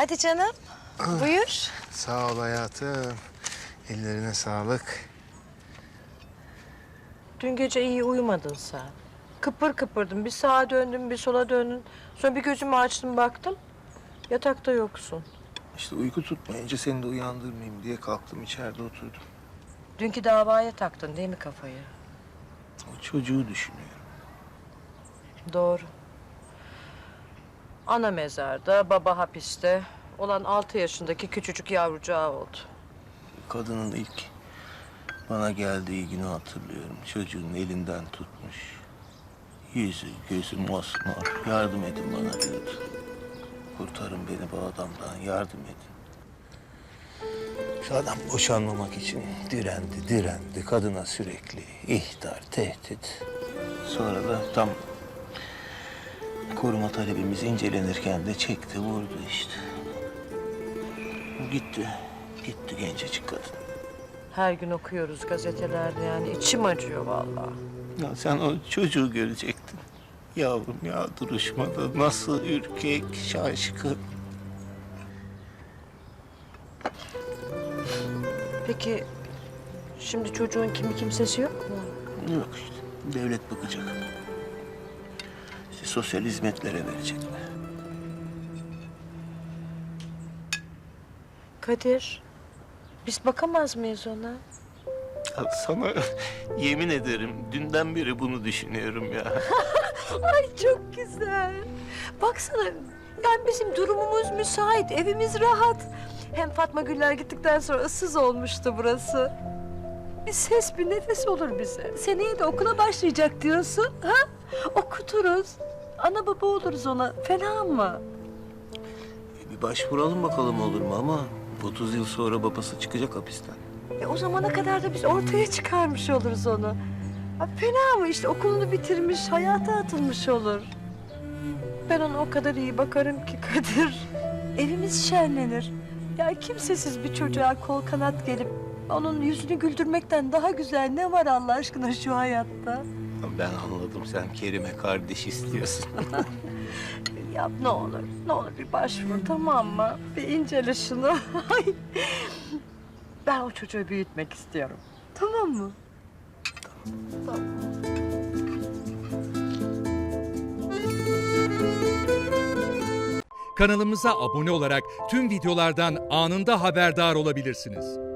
Hadi canım. Buyur. Sağ ol hayatım. Ellerine sağlık. Dün gece iyi uyumadın sen. Kıpır kıpırdın. Bir sağa döndün, bir sola döndün. Sonra bir gözümü açtım baktım. Yatakta yoksun. İşte uyku tutmayınca seni de uyandırmayayım diye kalktım içeride oturdum. Dünkü davaya taktın değil mi kafayı? O çocuğu düşünüyorum. Doğru. Ana mezarda, baba hapiste. Olan altı yaşındaki küçücük yavrucağı oldu. Kadının ilk bana geldiği günü hatırlıyorum. Çocuğun elinden tutmuş. Yüzü, gözü mosmor. Yardım edin bana diyordu. Kurtarın beni bu adamdan, yardım edin. Şu adam boşanmamak için direndi, direndi. Kadına sürekli ihtar, tehdit. Sonra da tam koruma talebimiz incelenirken de çekti, vurdu işte. Gitti, gitti gencecik kadın. Her gün okuyoruz gazetelerde yani içim acıyor vallahi. Ya sen o çocuğu görecektin. Yavrum ya duruşmada nasıl ürkek, şaşkın. Peki şimdi çocuğun kimi kimsesi yok mu? Yok işte, devlet bakacak. Sosyal hizmetlere verecekler. Kadir, biz bakamaz mıyız ona? Ya sana yemin ederim dünden beri bunu düşünüyorum ya. Ay çok güzel. Baksana, yani bizim durumumuz müsait, evimiz rahat. Hem Fatma Güller gittikten sonra ıssız olmuştu burası. Bir ses, bir nefes olur bize. Seneye de okula başlayacak diyorsun, ha? Okuturuz. Ana baba oluruz ona. Fena mı? Bir başvuralım bakalım olur mu ama 30 yıl sonra babası çıkacak hapisten. E, o zamana kadar da biz ortaya çıkarmış oluruz onu. Ha, fena mı? İşte okulunu bitirmiş, hayata atılmış olur. Ben ona o kadar iyi bakarım ki Kadir. Evimiz şenlenir. Ya kimsesiz bir çocuğa kol kanat gelip onun yüzünü güldürmekten daha güzel ne var Allah aşkına şu hayatta? Ben anladım sen Kerime kardeş istiyorsun. Yap ne olur, ne olur bir başvur tamam mı? Bir incele şunu. Ay. ben o çocuğu büyütmek istiyorum. Tamam mı? Tamam. Kanalımıza abone olarak tüm videolardan anında haberdar olabilirsiniz.